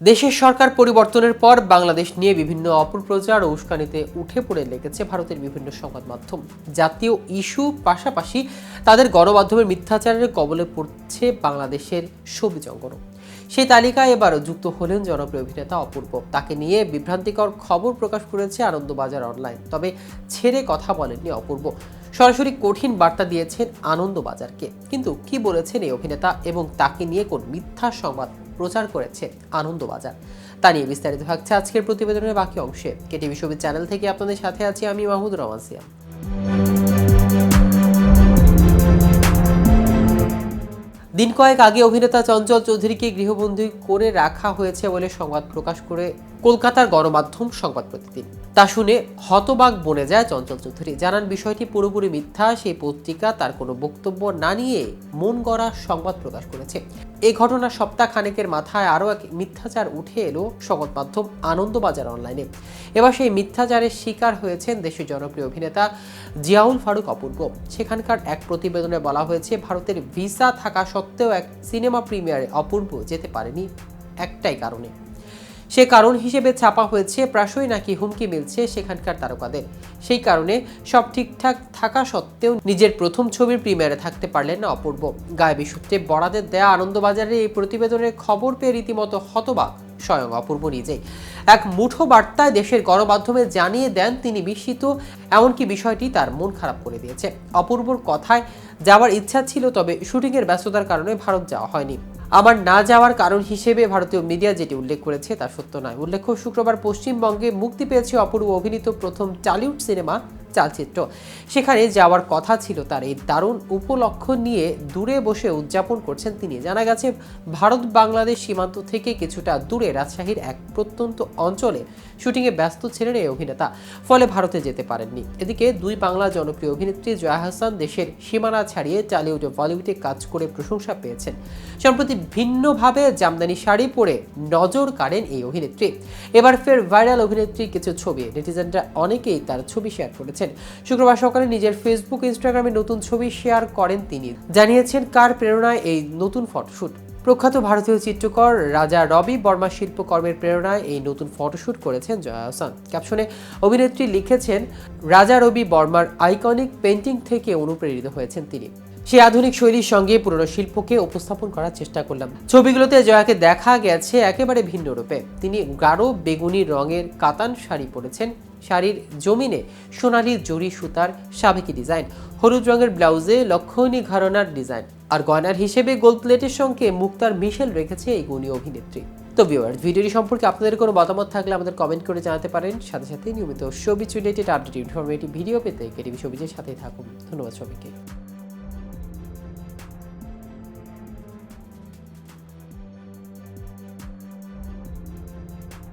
দেশের সরকার পরিবর্তনের পর বাংলাদেশ নিয়ে বিভিন্ন অপপ্রচার ও উস্কানিতে উঠে পড়ে লেগেছে ভারতের বিভিন্ন সংবাদ মাধ্যম। জাতীয় ইস্যু পাশাপাশি তাদের গণমাধ্যমের মিথ্যাচারের কবলে পড়ছে বাংলাদেশের ছবি জঙ্গল সেই তালিকায় এবারও যুক্ত হলেন জনপ্রিয় অভিনেতা অপূর্ব। তাকে নিয়ে বিভ্রান্তিকর খবর প্রকাশ করেছে আনন্দবাজার অনলাইন। তবে ছেড়ে কথা বলেননি অপূর্ব। সরাসরি কঠিন বার্তা দিয়েছেন আনন্দবাজারকে। কিন্তু কি বলেছেন এই অভিনেতা এবং তাকে নিয়ে কোন মিথ্যা সংবাদ প্রচার করেছে আনন্দবাজার। তা নিয়ে বিস্তারিত থাকছে আজকের প্রতিবেদনের বাকি অংশে। কেটিভি ছবি চ্যানেল থেকে আপনাদের সাথে আছি আমি মাহমুদ রহমান সিয়াম। দিন কয়েক আগে অভিনেতা চঞ্চল চৌধুরীকে গৃহবন্দী করে রাখা হয়েছে বলে সংবাদ প্রকাশ করে কলকাতার গণমাধ্যম সংবাদ প্রতিদিন। তা শুনে হতবাক বনে যায় চঞ্চল চৌধুরী। জানান, বিষয়টি পুরোপুরি মিথ্যা। সেই পত্রিকা তার কোনো বক্তব্য না নিয়ে মন গড়া সংবাদ প্রকাশ করেছে। এ ঘটনা সপ্তাহ খানেকের মাথায় আরও এক মিথ্যাচার উঠে এলো সংবাদ মাধ্যম আনন্দবাজার অনলাইনে। এবার সেই মিথ্যাচারের শিকার হয়েছেন দেশের জনপ্রিয় অভিনেতা জিয়াউল ফারুক অপূর্ব। সেখানকার এক প্রতিবেদনে বলা হয়েছে, ভারতের ভিসা থাকা সত্ত্বেও এক সিনেমা প্রিমিয়ারে অপূর্ব যেতে পারেনি একটাই কারণে। সে কারণ হিসেবে ছাপা হয়েছে, প্রায়শই নাকি হুমকি মিলছে সেখানকার তারকাদের। সেই কারণে সব ঠিকঠাক থাকা সত্ত্বেও নিজের প্রথম ছবির প্রিমিয়ারে থাকতে পারলেন না অপূর্ব। গায়েবী সূত্রে বরাদের দেয়া আনন্দবাজারে এই প্রতিবেদনের খবর পেয়ে রীতিমতো হতবাক স্বয়ং অপূর্ব নিজেই। এক মুঠো বার্তায় দেশের গণমাধ্যমে জানিয়ে দেন তিনি বিস্মিত, এমনকি বিষয়টি তার মন খারাপ করে দিয়েছে। অপূর্বর কথায় যাওয়ার ইচ্ছা ছিল, তবে শুটিংয়ের ব্যস্ততার কারণে ভারত যাওয়া হয়নি। আমার না যাওয়ার কারণ হিসেবে ভারতীয় মিডিয়া যেটি উল্লেখ করেছে, তা সত্য নয়। উল্লেখ্য, শুক্রবার পশ্চিমবঙ্গে মুক্তি পেয়েছে অপূর্ব অভিনীত প্রথম টালিউড সিনেমা চালচিত্র। সেখানে যাওয়ার কথা ছিল তার এই দারুণ উপলক্ষ নিয়ে দূরে বসে উদযাপন করছেন তিনি। জানা গেছে, ভারত বাংলাদেশ সীমান্ত থেকে কিছুটা দূরে রাজশাহীর এক প্রত্যন্ত অঞ্চলে শুটিংয়ে ব্যস্ত ছিলেন এই অভিনেতা। ফলে ভারতে যেতে পারেননি। এদিকে দুই বাংলা জনপ্রিয় অভিনেত্রী জয়া হাসান দেশের সীমানা ছাড়িয়ে টালিউড ও বলিউডে কাজ করে প্রশংসা পেয়েছেন। সম্প্রতি ভিন্নভাবে জামদানি শাড়ি পরে নজর কাড়েন এই অভিনেত্রী। এবার ফের ভাইরাল অভিনেত্রীর কিছু ছবি। নেটিজেনরা অনেকেই তার ছবি শেয়ার করেছেন শুক্রবার সকালে নিজের ফেসবুক ইনস্টাগ্রামে নতুন ছবি শেয়ার করেন তিনি। জানিয়েছেন, কার প্রেরণায় এই নতুন ফটোশুট প্রখ্যাত ভারতীয় চিত্রকর রাজা রবি বর্মা শিল্পকর্মের প্রেরণায় এই নতুন ফটোশুট করেছেন জয়া হাসান। ক্যাপশনে অভিনেত্রী লিখেছেন, রাজা রবি বর্মার আইকনিক পেন্টিং থেকে অনুপ্রেরিত হয়েছেন তিনি। সেই আধুনিক শৈলীর সঙ্গে পুরনো শিল্পকে উপস্থাপন করার চেষ্টা করলাম। ছবিগুলোতে জয়াকে দেখা গেছে একেবারে ভিন্ন রূপে। তিনি গাঢ় বেগুনি রঙের কাতান শাড়ি পরেছেন শাড়ির জমিনে সোনালি জরি সুতার সাবেকি ডিজাইন। হলুদ রঙের ব্লাউজে লক্ষণী ঘরনার ডিজাইন। আর গয়নার হিসেবে গোল প্লেটের সঙ্গে মুক্তার মিশেল রেখেছে এই গুণী অভিনেত্রী। তো ভিউয়ার্স, ভিডিওটি সম্পর্কে আপনাদের কোনো মতামত থাকলে আমাদের কমেন্ট করে জানাতে পারেন। সাথে সাথে নিয়মিত সবিচ রিলেটেড আপডেট ইনফরমেটিভ ভিডিও পেতে কেটিভি ছবিজের সাথেই থাকুন। ধন্যবাদ সবাইকে।